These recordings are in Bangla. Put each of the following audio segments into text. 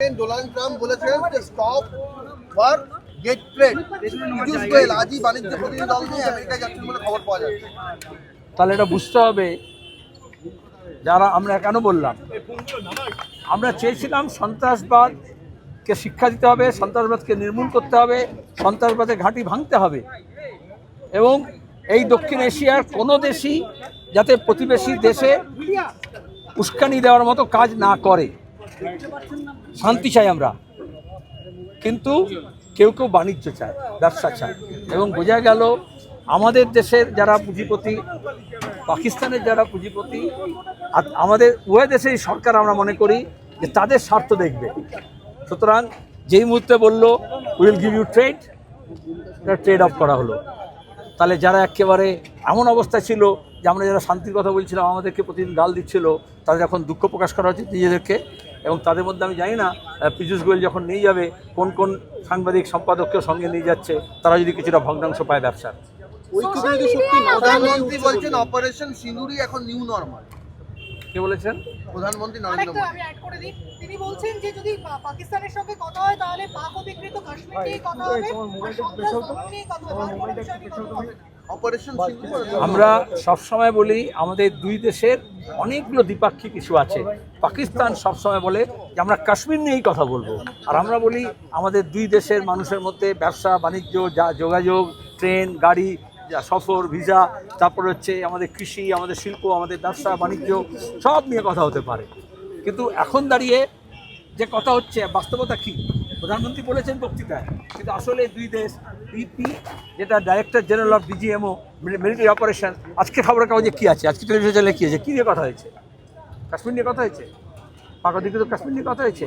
ডোনাল্ড ট্রাম্প বলেছেন যে stop war get trade Goyal আজই বাণিজ্য প্রতিনিধি দল নিয়ে যাচ্ছেন বলে খবর পাওয়া যাচ্ছে। তাহলে এটা বুঝতে হবে, যারা আমরা কেন বললাম? আমরা চেয়েছিলাম সন্ত্রাসবাদকে শিক্ষা দিতে হবে সন্ত্রাসবাদকে নির্মূল করতে হবে, সন্ত্রাসবাদের ঘাঁটি ভাঙতে হবে। এবং এই দক্ষিণ এশিয়ার কোনো দেশই যাতে প্রতিবেশী দেশে উস্কানি দেওয়ার মতো কাজ না করে। শান্তি চাই আমরা। কিন্তু কেউ কেউ বাণিজ্য চায়, ব্যবসা চায়। এবং বোঝা গেল আমাদের দেশের যারা পুঁজিপতি, পাকিস্তানের যারা পুঁজিপতি, আর আমাদের উভয় দেশের সরকার আমরা মনে করি যে তাদের স্বার্থ দেখবে। সুতরাং যেই মুহূর্তে বলল will give you trade trade off করা হলো। তাহলে যারা একেবারে এমন অবস্থা ছিল যে আমরা যারা শান্তির কথা বলছিলাম, আমাদেরকে প্রতিদিন গাল দিচ্ছিল, তাদের এখন দুঃখ প্রকাশ করা উচিত নিজেদেরকে। এবং তাদের মধ্যে আমি জানি না পীযূষ গোয়েল যখন নিয়ে যাবে কোন কোন সাংবাদিক সম্পাদককেও সঙ্গে নিয়ে যাচ্ছে তারা যদি কিছুটা ভগ্নাংশ পায় ব্যবসার। প্রধানমন্ত্রী বলছেন অপারেশন এখন নিউ নর্মাল কে বলেছেন? প্রধানমন্ত্রী নরেন্দ্র মোদী। আমি অ্যাড করে দিই। তিনি বলছেন যে যদি পাকিস্তানের সঙ্গে কথা হয় তাহলে পাক অধিকৃত কাশ্মীর নিয়ে কথা হবে আর সন্ত্রাস নিয়ে কথা হবে। আর কোনো বিষয় নিয়ে কথা হবে না। অপারেশন সিঁদুর আমরা সবসময় বলি আমাদের দুই দেশের অনেকগুলো দ্বিপাক্ষিক ইস্যু আছে। পাকিস্তান সবসময় বলে যে আমরা কাশ্মীর নিয়েই কথা বলব। আর আমরা বলি আমাদের দুই দেশের মানুষের মধ্যে ব্যবসা বাণিজ্য যা যোগাযোগ ট্রেন গাড়ি যা সফর ভিসা তারপর হচ্ছে আমাদের কৃষি আমাদের শিল্প আমাদের ব্যবসা বাণিজ্য সব নিয়ে কথা হতে পারে। কিন্তু এখন দাঁড়িয়ে যে কথা হচ্ছে বাস্তবতা কি? প্রধানমন্ত্রী বলেছেন বক্তৃতায় কিন্তু আসলে দুই দেশ পিপি যেটা director general of DGMO military operation আজকে খবরের কাগজে কী আছে? আজকে টেলিভিশন চ্যানেলে কী আছে? কী নিয়ে কথা হয়েছে? কাশ্মীর নিয়ে কথা হয়েছে? পাক তো কাশ্মীর নিয়ে কথা হয়েছে।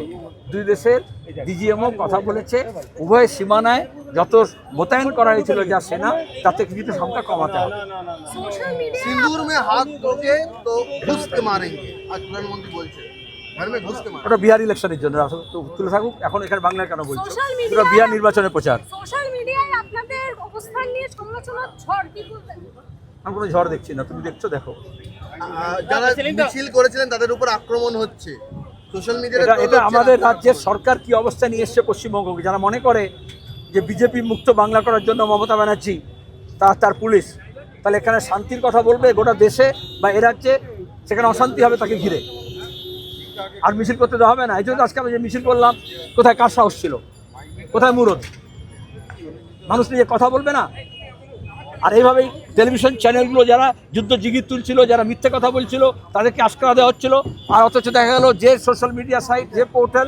দুই দেশের ডিজিএমও কথা বলেছে উভয় সীমানায় যত মোতায়েন করা হয়েছিল যা সেনা তাতে কিছুটা সংখ্যা কমাতে হবে। সিন্দুর মে হাত ঢোকে তো খুশকে মারেঙ্গে প্রধানমন্ত্রী বলছে। মানে ওটা বিহার ইলেকশনের জন্য তুলে থাকুক। এখন এখানে বাংলায় কেন বলছো? ওটা বিহার নির্বাচনের প্রচার। আমি কোনো ঝড় দেখছি না তুমি দেখছ দেখো। যারা মিছিল করেছিলেন তাদের উপর আক্রমণ হচ্ছে। সোশ্যাল মিডিয়া এটা আমাদের রাজ্যের সরকার কি অবস্থা নিয়ে এসছে পশ্চিমবঙ্গকে? যারা মনে করে যে বিজেপি মুক্ত বাংলা করার জন্য মমতা ব্যানার্জি তার তার পুলিশ তাহলে এখানে শান্তির কথা বলবে গোটা দেশে বা এ রাজ্যে? সেখানে অশান্তি হবে তাকে ঘিরে। আর মিছিল করতে দেওয়া হবে না। এই জন্য আজকে আমি যে মিছিল করলাম, কোথায় কার সাহস ছিল? কোথায় মুরদ? মানুষ নিয়ে কথা বলবে না? আর এইভাবেই টেলিভিশন চ্যানেলগুলো যারা যুদ্ধ জিগির তুলছিল, যারা মিথ্যে কথা বলছিল, তাদেরকে আশকারা দেওয়া হচ্ছিল। আর অথচ দেখা গেল যে সোশ্যাল মিডিয়া সাইট যে পোর্টাল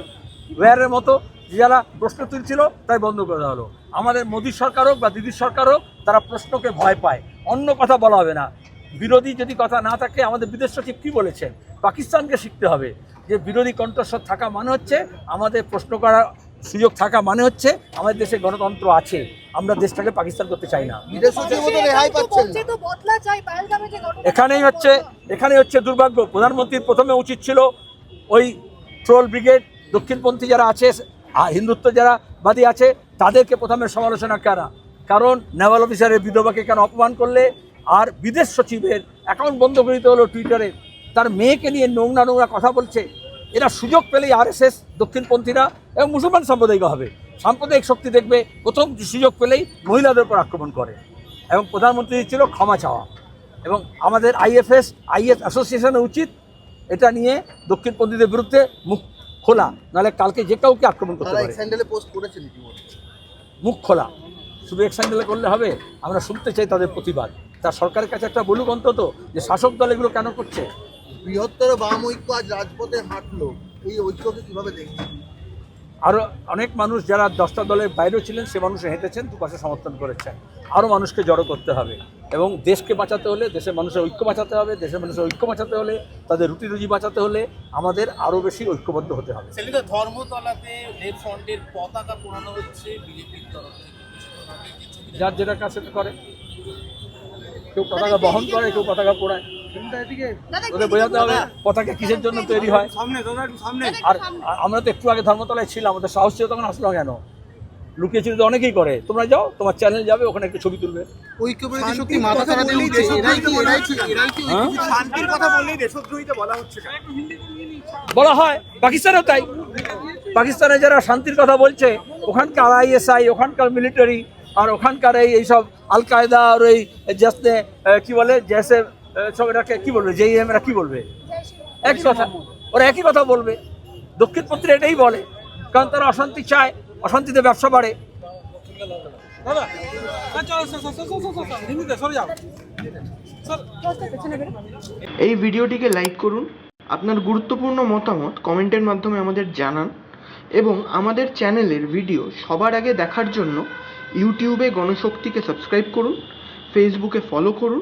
ওয়্যারের মতো যারা প্রশ্ন তুলছিল, তাই বন্ধ করে দেওয়া হলো। আমাদের মোদী সরকার হোক বা দিদির সরকার হোক, তারা প্রশ্নকে ভয় পায়। অন্য কথা বলা হবে না। বিরোধী যদি কথা না থাকে, আমাদের বিদেশ সচিব কী বলেছেন? পাকিস্তানকে শিখতে হবে। যে বিরোধী কণ্ঠস্বর থাকা মানে হচ্ছে আমাদের প্রশ্ন করার সুযোগ থাকা মানে হচ্ছে আমাদের দেশে গণতন্ত্র আছে আমরা দেশটাকে পাকিস্তান করতে চাই না। এখানেই হচ্ছে এখানেই হচ্ছে দুর্ভাগ্য। প্রধানমন্ত্রীর প্রথমে উচিত ছিল ওই ট্রোল ব্রিগেড দক্ষিণপন্থী যারা আছে আর হিন্দুত্ব যারা বাদী আছে তাদেরকে প্রথমে সমালোচনা করা। কারণ নেভাল অফিসারের বিধবাকে কেন অপমান করলে? আর বিদেশ সচিবের অ্যাকাউন্ট বন্ধ করে দিতে হলো টুইটারে। তার মেয়েকে নিয়ে নোংরা নোংরা কথা বলছে। এরা সুযোগ পেলেই আরএসএস দক্ষিণপন্থীরা এবং মুসলমান সাম্প্রদায়িক হবে। সাম্প্রদায়িক শক্তি দেখবে প্রথম সুযোগ পেলেই মহিলাদের উপর আক্রমণ করে এবং প্রধানমন্ত্রী ছিল ক্ষমা চাওয়া। এবং আমাদের আইএফএস আইএস অ্যাসোসিয়েশনের উচিত এটা নিয়ে দক্ষিণপন্থীদের বিরুদ্ধে মুখ খোলা নাহলে কালকে যে কাউকে আক্রমণ করতে পারে। পোস্ট করেছেন মুখ খোলা। শুধু এক স্যান্ডেলে করলে হবে? আমরা শুনতে চাই তাদের প্রতিবাদ। তার সরকারের কাছে একটা বলুক অন্তত যে শাসক দল এগুলো কেন করছে? বৃহত্তর বাম ঐক্য আজ রাজপথে হাঁটলো। এই ঐক্যকে কীভাবে দেখছেন? আরও অনেক মানুষ যারা দশটা দলের বাইরেও ছিলেন সে মানুষ হেঁটেছেন দুপাশে সমর্থন করেছেন। আরও মানুষকে জড়ো করতে হবে এবং দেশকে বাঁচাতে হলে দেশের মানুষের ঐক্য বাঁচাতে হবে দেশের মানুষের ঐক্য বাঁচাতে হলে তাদের রুটি রুজি বাঁচাতে হলে আমাদের আরও বেশি ঐক্যবদ্ধ হতে হবে। ধর্মতলাতে লেফট ফ্রন্টের পতাকা পোড়ানো হচ্ছে বিজেপির তরফ থেকে। যার যেটা কাছে করে। কেউ পতাকা বহন করে কেউ পতাকা পোড়ায়। ওদের বোঝাতে হবে পতাকা কিসের জন্য তৈরি হয়। আর আর আমরা তো একটু আগে ধর্মতলায় ছিলাম আমাদের সাহস ছিল তখন আসলো কেন? লুকিয়ে ছিল তো অনেকেই করে। তোমরা যাও তোমার চ্যানেল যাবে ওখানে একটু ছবি তুলবে। হ্যাঁ? শান্তির কথা বললেই দেশদ্রোহিতা বলা হয় পাকিস্তানেও তাই। পাকিস্তানে যারা শান্তির কথা বলছে ওখানকার আইএসআই ওখানকার মিলিটারি আর ওখানকার এই এইসব আল কায়দা আর ওই জাসনে কি বলে জেসে সব এটাকে কি বলবে? জেই এরা কি বলবে? একই কথা। ওরা একই কথা বলবে। দক্ষিণপন্থী এটাই বলে। কারণ তারা অশান্তি চায় অশান্তিতে ব্যবসা বাড়ে। এই ভিডিওটিকে লাইক করুন আপনার গুরুত্বপূর্ণ মতামত কমেন্টের মাধ্যমে আমাদের জানান এবং আমাদের চ্যানেলের ভিডিও সবার আগে দেখার জন্য ইউটিউবে গণশক্তিকে সাবস্ক্রাইব করুন ফেসবুকে ফলো করুন